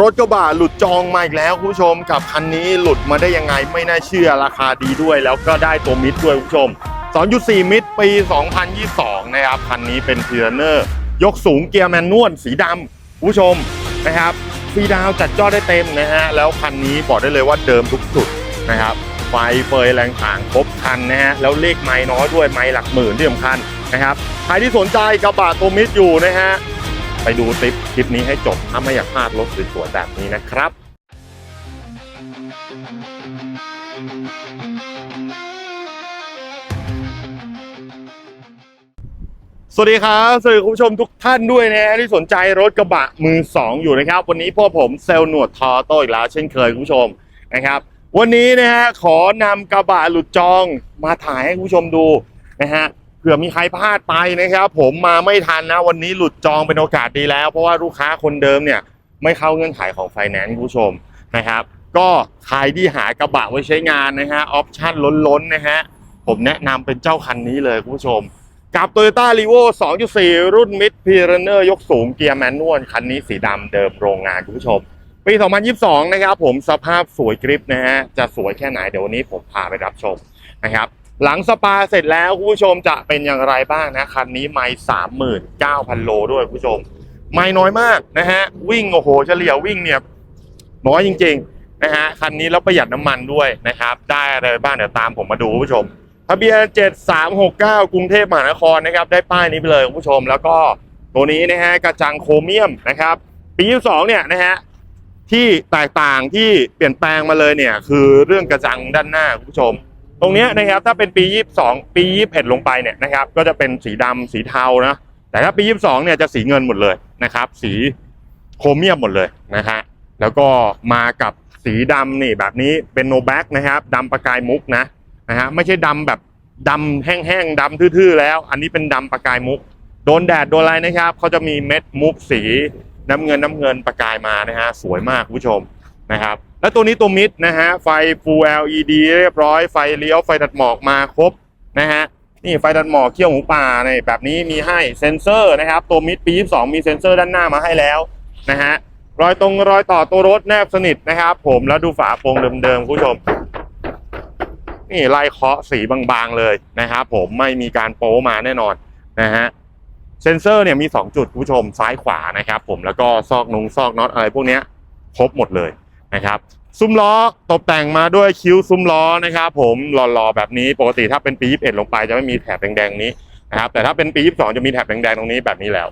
รถกระบะหลุดจองมาอีกแล้วคุณผู้ชมกับคันนี้หลุดมาได้ยังไงไม่น่าเชื่อราคาดีด้วย แล้วก็ได้ตัวมิดด้วยคุณผู้ชม 2.4 มิดปี 2022 นะครับ คันนี้เป็นเทร์เนอร์ยกสูงเกียร์แมนนวลสีดำคุณผู้ชมนะครับฟรีดาวน์จัดจอได้เต็มนะฮะ แล้วคันนี้บอกได้เลยว่าเดิมทุกจุดนะครับไฟเฟยแรงต่างครบคันนะฮะแล้วเลขไม้น้อยด้วยไม้หลักหมื่นที่สำคัญนะครับใครที่สนใจกระบะตัวมิดอยู่นะฮะ ไปดูคลิปคลิปนี้ให้จบถ้าไม่อยากพลาดรถสวยๆแบบนี้นะครับสวัสดีครับสวัสดีคุณผู้ชมทุกท่านด้วยนะที่สนใจรถกระบะมือสองอยู่นะครับ วันนี้พวกผมเซลล์หนวดทอโต้อีกแล้วเช่นเคยคุณผู้ชมนะครับ วันนี้นะฮะขอนำกระบะหลุดจองมาถ่ายให้คุณผู้ชมดูนะฮะ เผื่อมีใครพลาดไปนะครับ ผมมาไม่ทันนะวันนี้หลุดจองเป็นโอกาสดีแล้ว เพราะว่าลูกค้าคนเดิมเนี่ย ไม่เข้าเงื่อนไขของไฟแนนซ์คุณผู้ชมนะครับ ก็ใครที่หากระบะไว้ใช้งานนะฮะออปชั่นล้นๆนะฮะผมแนะนำเป็นเจ้าคันนี้เลยคุณผู้ชม กับ Toyota r e v o 2.4 รุ่น Mid p i r a n e r ยกสูงเกียร์แมนนวลคันนี้สีดำเดิมโรงงานคุณผู้ชม ปี 2022 นะครับผมสภาพสวยกริปนะฮะจะสวยแค่ไหนเดี๋ยววันนี้ผมพาไปรับชมนะครับ หลังสปาเสร็จแล้วคุณผู้ชมจะเป็นอย่างไรบ้างนะคันนี้ไม่39,000โลด้วยคุณผู้ชม ไม่น้อยมากนะฮะ วิ่งโอ้โหเฉลี่ยวิ่งเนี่ยน้อยจริงๆนะฮะคันนี้แล้วประหยัดน้ำมันด้วยนะครับ ได้อะไรบ้างเดี๋ยวตามผมมาดูคุณผู้ชมทะเบียน7369กเก้ากรุงเทพมหานครนะครับ ได้ป้ายนี้ไปเลยคุณผู้ชม แล้วก็ตัวนี้นะฮะกระจังโครเมียมนะครับ ปี22เนี่ยนะฮะที่แตกต่างที่เปลี่ยนแปลงมาเลยเนี่ย คือเรื่องกระจังด้านหน้าคุณผู้ชม ตรงนี้นะครับถ้าเป็นปี 22 ปี 21 ลงไปเนี่ยนะครับ ก็จะเป็นสีดำสีเทานะแต่ถ้าปี 22 เนี่ยจะสีเงินหมดเลยนะครับ สีโครเมียมหมดเลยนะฮะแล้วก็มากับสีดำนี่แบบนี้เป็นโนแบ็กนะครับดำประกายมุกนะนะฮะไม่ใช่ดำแบบดำแห้งๆดำทื่อๆแล้ว อันนี้เป็นดำประกายมุก โดนแดดโดนอะไรนะครับเขาจะมีเม็ดมุกสีน้ำเงินน้ำเงินประกายมานะฮะสวยมากคุณผู้ชมนะครับ แล้วตัวนี้ตัวมิดนะฮะ ไฟ Full LED เรียบร้อย ไฟเลี้ยว ไฟตัดหมอกมาครบนะฮะ นี่ไฟตัดหมอกเขี้ยวหมูป่าเนี่ยแบบนี้มีให้เซ็นเซอร์นะครับ ตัวมิดปี 22 มีเซ็นเซอร์ด้านหน้ามาให้แล้วนะฮะ รอยตรงรอยต่อตัวรถแนบสนิทนะครับผม แล้วดูฝาโปรงเดิมๆคุณผู้ชม นี่ไล่เคาะสีบางๆเลยนะครับผม ไม่มีการโป๊มาแน่นอนนะฮะเซนเซอร์เนี่ยมี 2 จุดคุณผู้ชมซ้ายขวานะครับผมแล้วก็ซอกนุงซอกน็อตอะไรพวกนี้ครบหมดเลย นะครับซุ้มล้อตกแต่งมาด้วยคิ้วซุ้มล้อนะครับผมหล่อๆแบบนี้ปกติถ้าเป็นปี 21 ลงไปจะไม่มีแถบแดงๆนี้นะครับแต่ถ้าเป็นปี 22 จะมีแถบแดงๆตรงนี้แบบนี้แล้ว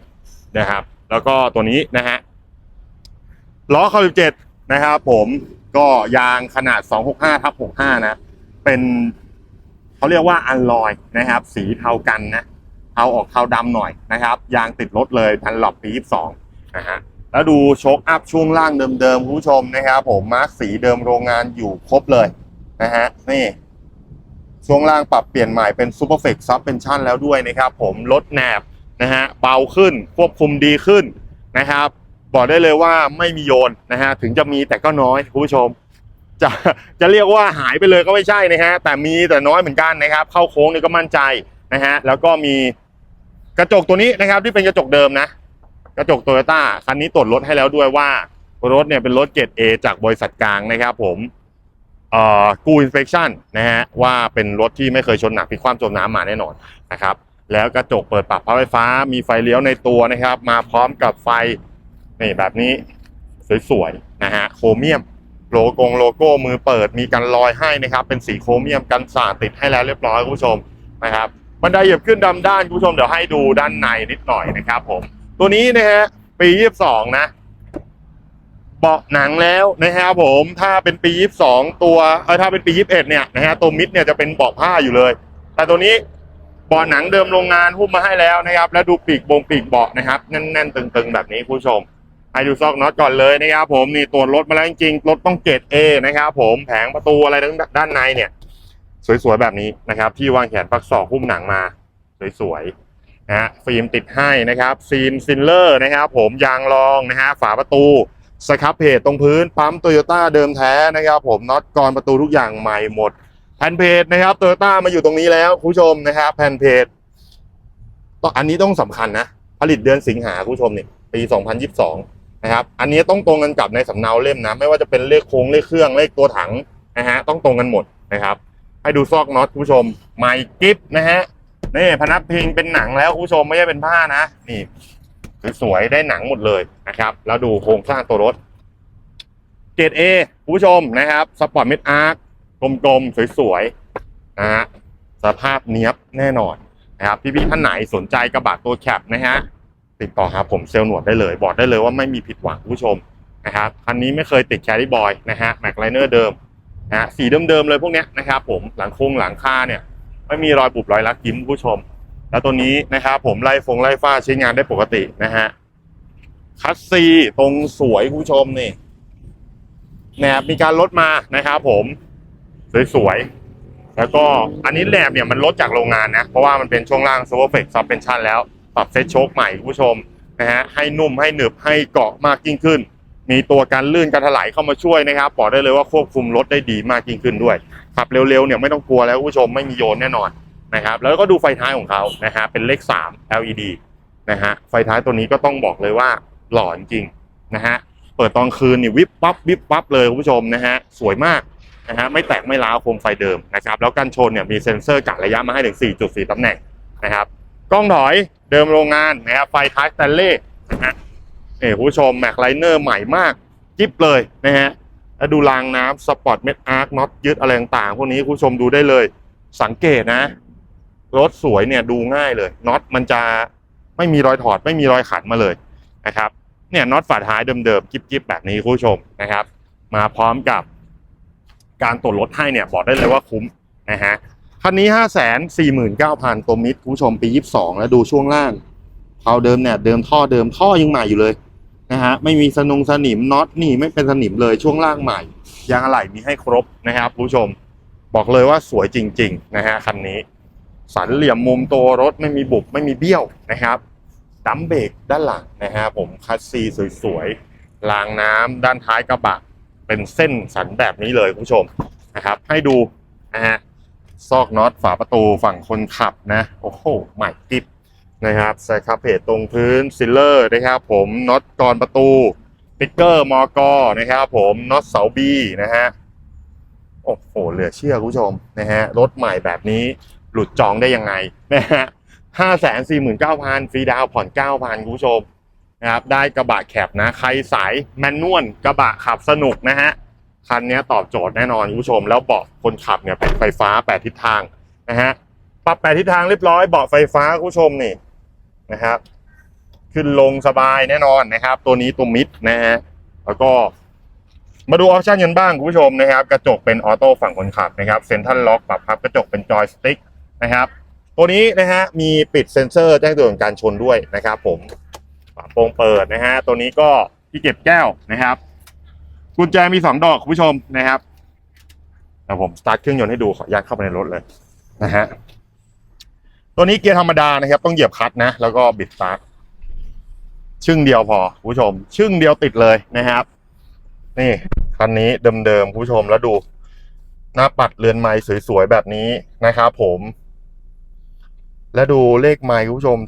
นะครับ แล้วก็ตัวนี้นะฮะล้อคาริบ7นะครับผมก็ยางขนาด 265ทับ65 นะ เป็นเขาเรียกว่าอันลอยนะครับ สีเทากันนะเทาออกเทาดำหน่อยนะครับ ยางติดรถเลยพันหลอบปี 22 นะฮะ แล้วดูโชคอัพช่วงล่างเดิมๆคุณผู้ชมนะครับผมมาร์กสีเดิมโรงงานอยู่ครบเลยนะฮะนี่ ช่วงล่างปรับเปลี่ยนใหม่เป็นซูเปอร์เฟกซับเป็นชั่นแล้วด้วยนะครับผมลดแหนบนะฮะเบาขึ้นควบคุมดีขึ้นนะครับ บอกได้เลยว่าไม่มีโยนนะฮะถึงจะมีแต่ก็น้อยคุณผู้ชม จะจะเรียกว่าหายไปเลยก็ไม่ใช่นะฮะแต่มีแต่น้อยเหมือนกันนะครับ เข้าโค้งนี่ก็มั่นใจนะฮะแล้วก็มีกระจกตัวนี้นะครับที่เป็นกระจกเดิมนะ กระจกโตโยต้าคันนี้ตรวจรถให้แล้วด้วยว่ารถเนี่ยเป็นรถเกรด A จากบริษัทกลางนะครับผมเอ่อกูอินสเปคชั่นนะฮะว่าเป็นรถที่ไม่เคยชนหนักพิกคว่ำจมน้ำมาแน่นอนนะครับแล้วกระจกเปิดปรับพับไฟฟ้า มีไฟเลี้ยวในตัวนะครับ มาพร้อมกับไฟนี่แบบนี้สวยๆนะฮะโครเมียมโลโกงโลโก้มือเปิดมีกันรอยให้นะครับ เป็นสีโครเมียมกันสาดติดให้แล้วเรียบร้อยคุณผู้ชมนะครับบันไดเหยียบขึ้นดำด้านคุณผู้ชมเดี๋ยวให้ดูด้านในนิดหน่อยนะครับผม ตัวนี้นะฮะปี22นะเบาะหนังแล้วนะครับผมถ้าเป็นปี22ตัวเออถ้าเป็นปี21เอ็ดเนี่ยนะฮะตัวมิดเนี่ยจะเป็นเบาะผ้าอยู่เลย แต่ตัวนี้เบาะหนังเดิมโรงงานหุ้มมาให้แล้วนะครับ แล้วดูปีกบงปีกเบาะนะครับแน่นๆตึงๆ แบบนี้คุณผู้ชมให้ดูซอกน็อตก่อนเลยนะครับผมนี่ตรวจรถมาแล้วจริงๆรถต้องเกรดเอนะครับผมแผงประตูอะไรทั้งด้านในเนี่ย สวยๆแบบนี้นะครับ ที่วางแขนปักศอกหุ้มหนังมา สวยๆ นะฮะฟิล์มติดให้นะครับซีนซินเลอร์นะครับผมยางรองนะฮะฝาประตูสครับเพจตรงพื้นปั๊มโตโยต้าเดิมแท้นะครับผมน็อตกรประตูทุกอย่างใหม่หมด แผ่นเพจนะครับโตโยต้ามาอยู่ตรงนี้แล้วคุณผู้ชมนะครับแผ่นเพจต้องอันนี้ต้องสำคัญนะ ผลิตเดือนสิงหาคุณผู้ชมเนี่ยปี 2022 นะครับ อันนี้ต้องตรงกันกับในสำเนาเล่มนะ ไม่ว่าจะเป็นเลขโค้งเลขเครื่องเลขตัวถังนะฮะต้องตรงกันหมดนะครับ ให้ดูซอกน็อตคุณผู้ชมไมกิฟนะฮะ นี่พนักพิงเป็นหนังแล้วคุณผู้ชมไม่ใช่เป็นผ้านะนี่สวยๆได้หนังหมดเลยนะครับ แล้วดูโครงสร้างตัวรถเกรดเอคุณผู้ชมนะครับสปอร์ตเมดอาร์กลมๆสวยๆนะฮะสภาพเนี้ยบแน่นอนนะครับพี่ๆท่านไหนสนใจกระบะตัวแคปนะฮะติดต่อหาผมเซลล์หนวดได้เลย บอกได้เลยว่าไม่มีผิดหวังคุณผู้ชมนะครับคันนี้ไม่เคยติดแคริบอยนะฮะแม็กไลเนอร์เดิมนะฮะสีเดิมๆเลยพวกเนี้ยนะครับผมหลังโค้งหลังคาเนี่ย ไม่มีรอยบุบรอยรักยิ้มผู้ชม แล้วตัวนี้นะครับผมไล่ฟงไล่ฟ้าใช้งานได้ปกตินะฮะคัสซีตรงสวยผู้ชมนี่แหนบมีการลดมานะครับผมสวยๆแล้วก็อันนี้แหนบเนี่ยมันลดจากโรงงานนะ เพราะว่ามันเป็นช่วงล่าง s u p e r f e c t Suspension แล้วปรับเซตโชคใหม่ผู้ชมนะฮะให้นุ่มให้หนึบให้เกาะมากยิ่งขึ้น มีตัวการลื่นการถลายเข้ามาช่วยนะครับบอกได้เลยว่าควบคุมรถได้ดีมากยิ่งขึ้นด้วย ขับเร็วๆเนี่ยไม่ต้องกลัวแล้วคุณผู้ชมไม่มีโยนแน่นอนนะครับ แล้วก็ดูไฟท้ายของเขานะฮะเป็นเลข 3 LED นะฮะไฟท้ายตัวนี้ก็ต้องบอกเลยว่าหล่อจริงนะฮะเปิดตอนคืนนี่วิบปั๊บวิบปั๊บเลยคุณผู้ชมนะฮะสวยมากนะฮะไม่แตกไม่ร้าวโคมไฟเดิมนะครับแล้วกันชนเนี่ยมีเซ็นเซอร์กะระยะมาให้ถึง 4.4ตำแหน่งนะครับกล้องถอยเดิมโรงงานนะครับไฟท้ายสแตนเล่นะฮะนี่คุณผู้ชมแม็กไลเนอร์ใหม่มาก จิ๊บเลยนะฮะ แล้วดูรางน้ำสปอร์ตเม็ดอาร์คน็อตยึดอะไรต่างๆพวกนี้คุณผู้ชมดูได้เลย สังเกตนะ รถสวยเนี่ยดูง่ายเลยน็อตมันจะไม่มีรอยถอดไม่มีรอยขันมาเลยนะครับเนี่ยน็อตฝาท้ายเดิมๆกิ๊บๆแบบนี้คุณผู้ชมนะครับ มาพร้อมกับการตรวจรถให้เนี่ยบอกได้เลยว่าคุ้มนะฮะคันนี้ห้าแสนสี่หมื่นเก้าพันตัวมิดคุณผู้ชมปียี่สิบสองแล้วดูช่วงล่างเขาเดิมเนี่ยเดิมท่อเดิมท่อยังใหม่อยู่เลย นะฮะไม่มีสนงสนิมน็อตนี่ไม่เป็นสนิมเลยช่วงล่างใหม่ยางอะไหล่มีให้ครบนะครับผู้ชม บอกเลยว่าสวยจริง ๆ นะฮะคันนี้ สันเหลี่ยมมุมตัวรถไม่มีบุบไม่มีเบี้ยวนะครับดัมเบรกด้านหลังนะฮะผมคัสซีสวยๆรางน้ำด้านท้ายกระบะเป็นเส้นสันแบบนี้เลยคุณผู้ชมนะครับ ให้ดูนะฮะซอกน็อตฝาประตูฝั่งคนขับนะ โอ้โหใหม่กิ๊บ นะครับใส่คาเพจตรงพื้นซิลเลอร์นะครับผมน็อตกรอนประตูปิกเกอร์มอกอนะครับผมน็อตเสาบีนะฮะโอ้โหเหลือเชื่อคุณผู้ชมนะฮะรถใหม่แบบนี้หลุดจองได้ยังไงนะฮะห้าแสนสี่หมื่นเก้าพันฟรีดาวผ่อนเก้าพันคุณผู้ชมนะครับได้กระบะแคปนะ ใครสายแมนนวลกระบะขับสนุกนะฮะคันนี้ตอบโจทย์แน่นอนคุณผู้ชม แล้วเบาะคนขับเนี่ยเป็นไฟฟ้าแปดทิศทางนะฮะปรับแปดทิศทางเรียบร้อยเบาะไฟฟ้าคุณผู้ชมนี่ นะครับ ขึ้นลงสบายแน่นอนนะครับ ตัวนี้ตัวมิดนะฮะแล้วก็มาดูออปชันกันบ้างคุณผู้ชมนะครับ กระจกเป็นออโต้ฝั่งคนขับนะครับเซ็นทรัลล็อกปรับพับกระจกเป็นจอยสติ๊กนะครับ ตัวนี้นะฮะมีปิดเซ็นเซอร์แจ้งเตือนการชนด้วยนะครับ ผมฝาโปร่งเปิดนะฮะตัวนี้ก็ที่เก็บแก้วนะครับ กุญแจมีสองดอกคุณผู้ชมนะครับเดี๋ยวผมสตาร์ทเครื่องยนต์ให้ดูขออนุญาตเข้าไปในรถเลยนะฮะ ตัวนี้เกียร์ธรรมดานะครับ ต้องเหยียบคลัตช์นะ แล้วก็บิดสตาร์ทชึ่งเดียวพอคุณผู้ชม ชึ่งเดียวติดเลยนะครับ นี่คันนี้เดิมๆคุณผู้ชมแล้วดู หน้าปัดเรือนไม้สวยๆแบบนี้นะครับผม และดูเลขไมล์คุณผู้ชม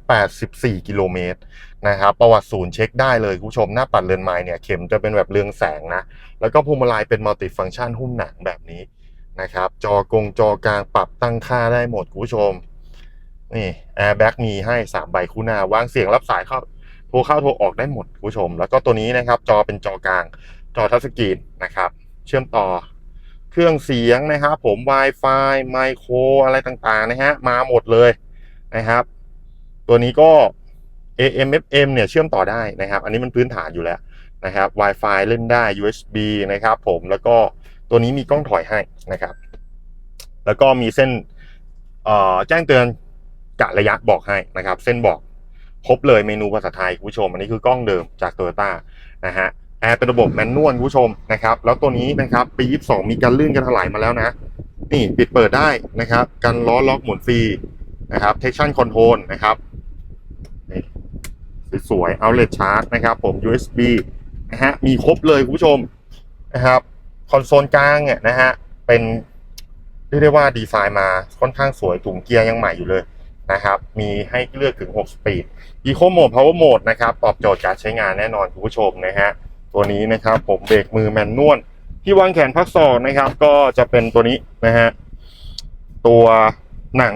39,884กิโลเมตรนะครับ ประวัติศูนย์เช็คได้เลยคุณผู้ชมหน้าปัดเรือนไม้เนี่ยเข็มจะเป็นแบบเรืองแสงนะ แล้วก็พวงมาลัยเป็นมัลติฟังก์ชันหุ้มหนังแบบนี้ นะครับ จอกงจอกลางปรับตั้งค่าได้หมดคุณผู้ชม นี่แอร์แบ็กมีให้ 3 ใบคู่หน้าวางเสียงรับสายเข้าโทรเข้าโทรออกได้หมดคุณผู้ชม แล้วก็ตัวนี้นะครับ จอเป็นจอกลาง จอทัชสกรีนนะครับ เชื่อมต่อเครื่องเสียงนะครับผม Wi-Fi ไมโครอะไรต่างๆนะฮะมาหมดเลยนะครับ ตัวนี้ก็ AM FM เนี่ยเชื่อมต่อได้นะครับ อันนี้มันพื้นฐานอยู่แล้วนะครับ Wi-Fi เล่นได้ USB นะครับผมแล้วก็ ตัวนี้มีกล้องถอยให้นะครับ แล้วก็มีเส้นแจ้งเตือนกะระยะบอกให้นะครับ เส้นบอกครบเลยเมนูภาษาไทยคุณผู้ชม อันนี้คือกล้องเดิมจาก t o y ยต้านะฮะแอร์เป็นระบบแมนนวลคุณผู้ชมนะครับ แล้วตัวนี้นะครับปี 22 มีการลื่นการถลายมาแล้วนะ นี่ปิดเปิดได้นะครับกันล้อล็อกหมุนฟรีนะครับ traction control นะครับสวยๆ outlet charge นะครับผม USB นะฮะมีครบเลยคุณผู้ชมนะครับ อนโซลกลางเนี่ยนะฮะเป็นเรียกได้ว่าดีไซน์มาค่อนข้างสวยถุงเกียร์ยังใหม่อยู่เลยนะครับ มีให้เลือกถึง 6 สปีด Eco Mode Power Mode นะครับ ตอบโจทย์การใช้งานแน่นอนคุณผู้ชมนะฮะ ตัวนี้นะครับผมเบรกมือแมนนวล ที่วางแขนพักศอกนะครับ ก็จะเป็นตัวนี้นะฮะ ตัวหนัง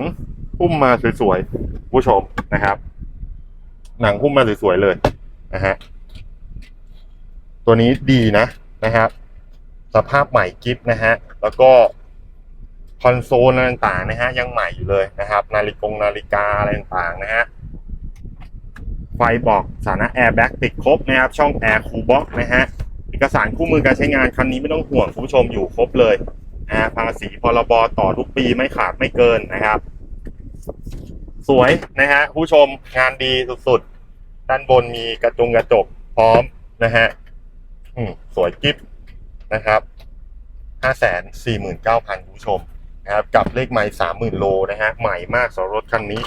หุ้มมาสวยๆคุณผู้ชมนะครับ หนังหุ้มมาสวยๆเลยนะฮะ ตัวนี้ดีนะนะครับ สภาพใหม่กิฟนะฮะ แล้วก็คอนโซลอะไรต่างๆนะฮะ ยังใหม่อยู่เลยนะครับ นาฬิกงนาฬิกาอะไรต่างๆนะฮะ ไฟบอกสถานะแอร์แบ็กติดครบนะครับ ช่องแอร์คูบ็อกนะฮะ เอกสารคู่มือการใช้งานคันนี้ไม่ต้องห่วงคุณผู้ชมอยู่ครบเลยนะฮะภาษีพรบต่อทุกปีไม่ขาดไม่เกินนะครับ สวยนะฮะผู้ชมงานดีสุดๆ ด้านบนมีกระจงกระจกพร้อมนะฮะสวยกิ๊บ นะครับห้าแสนสี่หมื่นเก้าพันคุณผู้ชมนะครับกับเลขไมล์สามหมื่นโลนะฮะใหม่มากสำหรับรถคันนี้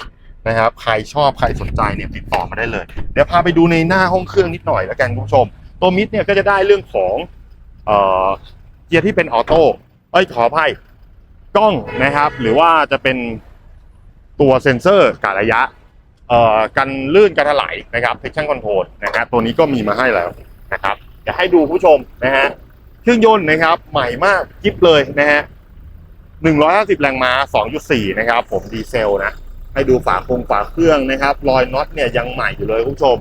นะครับใครชอบใครสนใจเนี่ยติดต่อมาได้เลย เดี๋ยวพาไปดูในหน้าห้องเครื่องนิดหน่อยแล้วกันคุณผู้ชม ตัวมิดเนี่ยก็จะได้เรื่องของเอ่อเกียร์ที่เป็นออโต้เอ้ยขออภัยกล้องนะครับ หรือว่าจะเป็นตัวเซ็นเซอร์กะระยะเอ่อกันลื่นกันถลายนะครับ traction control นะครับตัวนี้ก็มีมาให้แล้วนะครับอยากให้ดูผู้ชมนะฮะ เครื่องยนต์นะครับ ใหม่มากจิ๊บเลยนะฮะ150แรงม้า2.4นะครับ ผมดีเซลนะ ให้ดูฝาโครงฝาเครื่องนะครับ รอยน็อตเนี่ยยังใหม่อยู่เลยคุณผู้ชม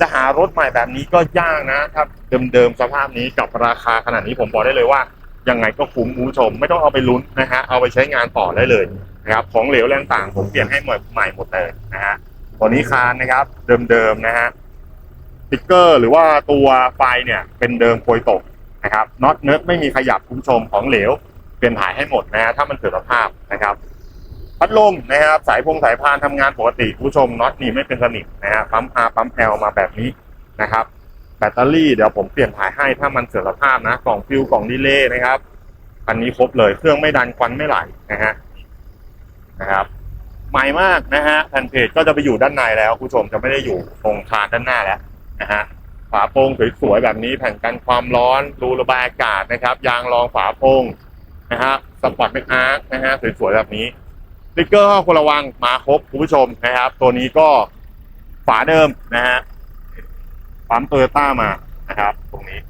จะหารถใหม่แบบนี้ก็ยากนะครับเดิมๆสภาพนี้กับราคาขนาดนี้ผมบอกได้เลยว่า ยังไงก็คุ้มคุณผู้ชม ไม่ต้องเอาไปลุ้นนะฮะ เอาไปใช้งานต่อได้เลยนะครับ ของเหลวแรงต่างผมเปลี่ยนให้ใหม่ใหม่หมดเลยนะฮะ ตัวนี้คานนะครับ เดิมๆนะฮะสติ๊กเกอร์หรือว่าตัวไฟเนี่ยเป็นเดิมโพยตก นะครับน็อตเนิร์ดไม่มีขยับคุณผู้ชมของเหลว เปลี่ยนถ่ายให้หมดนะฮะถ้ามันเกิดสภาพนะครับพัดลมนะครับสายพงสายพานทำงานปกติคุณผู้ชมน็อตนี่ไม่เป็นสนิทนะฮะปั๊ม R ปั๊ม L มาแบบนี้นะครับ แบตเตอรี่เดี๋ยวผมเปลี่ยนถ่ายให้ถ้ามันเสื่อมสภาพนะกล่องฟิวกล่องดีเลย์นะครับ อันนี้ครบเลยเครื่องไม่ดันควันไม่ไหลนะฮะนะครับใหม่มากนะฮะแผ่นเพจก็จะไปอยู่ด้านในแล้วคุณผู้ชมจะไม่ได้อยู่ตรงคานด้านหน้าแล้วนะฮะ ฝาโป่งสวยๆแบบนี้แผ่นกันความร้อนรูระบายอากาศนะครับ ยางรองฝาโป่งนะฮะสปอร์ตเป็นอาร์คนะฮะสวยๆแบบนี้สติ๊กเกอร์คนรระวังมาครบคุณผู้ชมนะครับ ตัวนี้ก็ฝาเดิมนะฮะปั๊มโตโยต้ามานะครับ ตรงนี้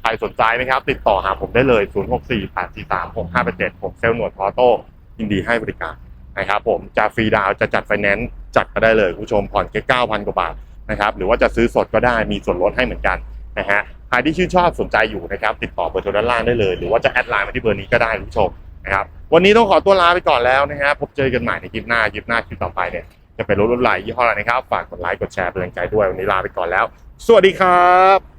ใครสนใจไหมครับ ติดต่อหาผมได้เลย 0 6 4 8 4 3 6 5 8 7ผมเซลล์หนวดออโต้ยินดีให้บริการนะครับผมจะฟรีดาวจะจัดไฟแนนซ์จัดมาได้เลยคุณผู้ชมผ่อนแค่9,000 กว่าบาท นะครับหรือว่าจะซื้อสดก็ได้มีส่วนลดให้เหมือนกันนะฮะใครที่ชื่นชอบสนใจอยู่นะครับติดต่อเบอร์โทรด้านล่างได้เลย หรือว่าจะแอดไลน์มาที่เบอร์นี้ก็ได้คุณผู้ชมนะครับวันนี้ต้องขอตัวลาไปก่อนแล้วนะฮะพบเจอกันใหม่ในคลิปหน้าคลิปหน้าคลิปต่อไปเนี่ยจะเป็นรถรุ่นไหนยี่ห้ออะไรนะครับฝากกดไลค์กดแชร์เป็นกำลังใจด้วยวันนี้ลาไปก่อนแล้ว สวัสดีครับ